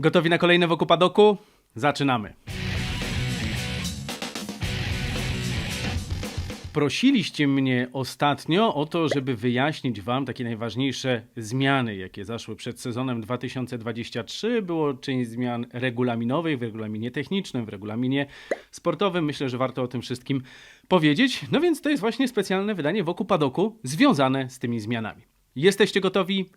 Gotowi na kolejne wokół padoku? Zaczynamy. Prosiliście mnie ostatnio o to, żeby wyjaśnić Wam takie najważniejsze zmiany, jakie zaszły przed sezonem 2023. Było część zmian regulaminowych w regulaminie technicznym, w regulaminie sportowym. Myślę, że warto o tym wszystkim powiedzieć. No więc to jest właśnie specjalne wydanie wokół padoku związane z tymi zmianami. Jesteście gotowi?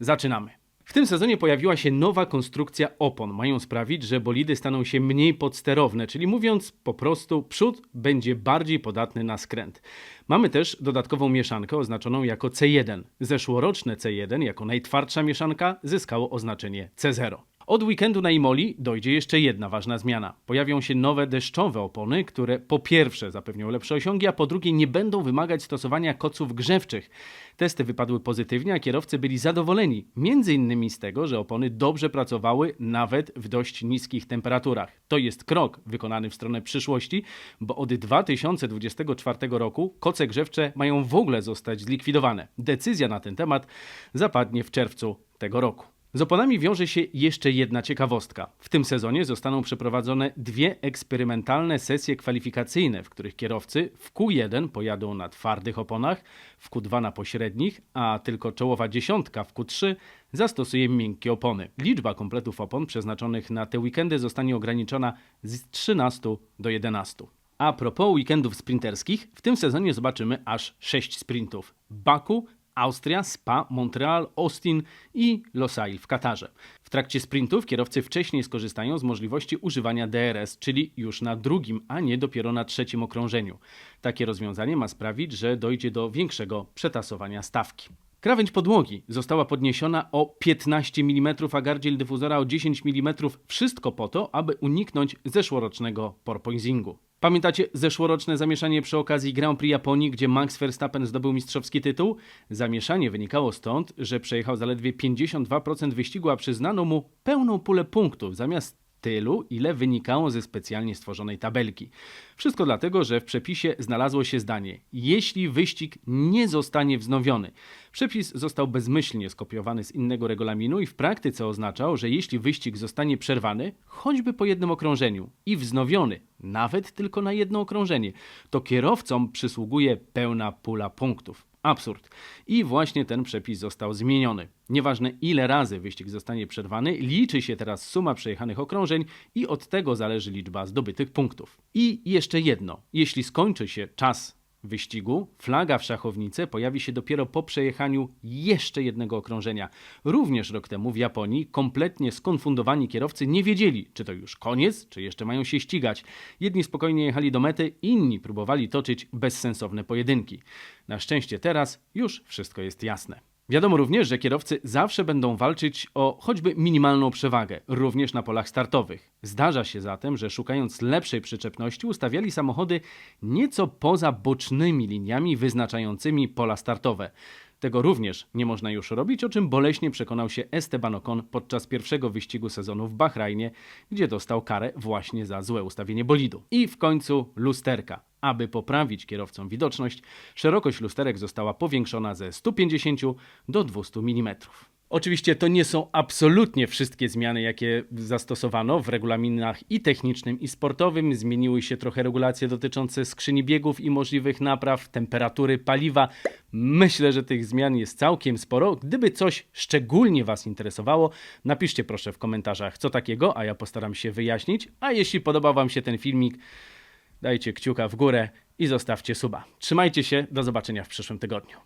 Zaczynamy. W tym sezonie pojawiła się nowa konstrukcja opon. Mają sprawić, że bolidy staną się mniej podsterowne, czyli mówiąc po prostu, przód będzie bardziej podatny na skręt. Mamy też dodatkową mieszankę oznaczoną jako C1. Zeszłoroczne C1 jako najtwardsza mieszanka zyskało oznaczenie C0. Od weekendu na Imoli dojdzie jeszcze jedna ważna zmiana. Pojawią się nowe deszczowe opony, które po pierwsze zapewnią lepsze osiągi, a po drugie nie będą wymagać stosowania koców grzewczych. Testy wypadły pozytywnie, a kierowcy byli zadowoleni, między innymi z tego, że opony dobrze pracowały nawet w dość niskich temperaturach. To jest krok wykonany w stronę przyszłości, bo od 2024 roku koce grzewcze mają w ogóle zostać zlikwidowane. Decyzja na ten temat zapadnie w czerwcu tego roku. Z oponami wiąże się jeszcze jedna ciekawostka. W tym sezonie zostaną przeprowadzone dwie eksperymentalne sesje kwalifikacyjne, w których kierowcy w Q1 pojadą na twardych oponach, w Q2 na pośrednich, a tylko czołowa dziesiątka w Q3 zastosuje miękkie opony. Liczba kompletów opon przeznaczonych na te weekendy zostanie ograniczona z 13 do 11. A propos weekendów sprinterskich, w tym sezonie zobaczymy aż 6 sprintów. Baku, Austria, Spa, Montreal, Austin i Losail w Katarze. W trakcie sprintów kierowcy wcześniej skorzystają z możliwości używania DRS, czyli już na drugim, a nie dopiero na trzecim okrążeniu. Takie rozwiązanie ma sprawić, że dojdzie do większego przetasowania stawki. Krawędź podłogi została podniesiona o 15 mm, a gardziel dyfuzora o 10 mm. Wszystko po to, aby uniknąć zeszłorocznego porpoisingu. Pamiętacie zeszłoroczne zamieszanie przy okazji Grand Prix Japonii, gdzie Max Verstappen zdobył mistrzowski tytuł? Zamieszanie wynikało stąd, że przejechał zaledwie 52% wyścigu, a przyznano mu pełną pulę punktów zamiast tylu, ile wynikało ze specjalnie stworzonej tabelki. Wszystko dlatego, że w przepisie znalazło się zdanie: jeśli wyścig nie zostanie wznowiony. Przepis został bezmyślnie skopiowany z innego regulaminu i w praktyce oznaczał, że jeśli wyścig zostanie przerwany, choćby po jednym okrążeniu i wznowiony, nawet tylko na jedno okrążenie, to kierowcom przysługuje pełna pula punktów. Absurd. I właśnie ten przepis został zmieniony. Nieważne ile razy wyścig zostanie przerwany, liczy się teraz suma przejechanych okrążeń i od tego zależy liczba zdobytych punktów. I jeszcze jedno. Jeśli skończy się czas wyścigu, flaga w szachownicy pojawi się dopiero po przejechaniu jeszcze jednego okrążenia. Również rok temu w Japonii kompletnie skonfundowani kierowcy nie wiedzieli, czy to już koniec, czy jeszcze mają się ścigać. Jedni spokojnie jechali do mety, inni próbowali toczyć bezsensowne pojedynki. Na szczęście teraz już wszystko jest jasne. Wiadomo również, że kierowcy zawsze będą walczyć o choćby minimalną przewagę, również na polach startowych. Zdarza się zatem, że szukając lepszej przyczepności ustawiali samochody nieco poza bocznymi liniami wyznaczającymi pola startowe. Tego również nie można już robić, o czym boleśnie przekonał się Esteban Ocon podczas pierwszego wyścigu sezonu w Bahrajnie, gdzie dostał karę właśnie za złe ustawienie bolidu. I w końcu lusterka. Aby poprawić kierowcom widoczność, szerokość lusterek została powiększona ze 150 do 200 mm. Oczywiście to nie są absolutnie wszystkie zmiany, jakie zastosowano w regulaminach i technicznym, i sportowym. Zmieniły się trochę regulacje dotyczące skrzyni biegów i możliwych napraw, temperatury paliwa. Myślę, że tych zmian jest całkiem sporo. Gdyby coś szczególnie Was interesowało, napiszcie proszę w komentarzach co takiego, a ja postaram się wyjaśnić. A jeśli podobał Wam się ten filmik, dajcie kciuka w górę i zostawcie suba. Trzymajcie się, do zobaczenia w przyszłym tygodniu.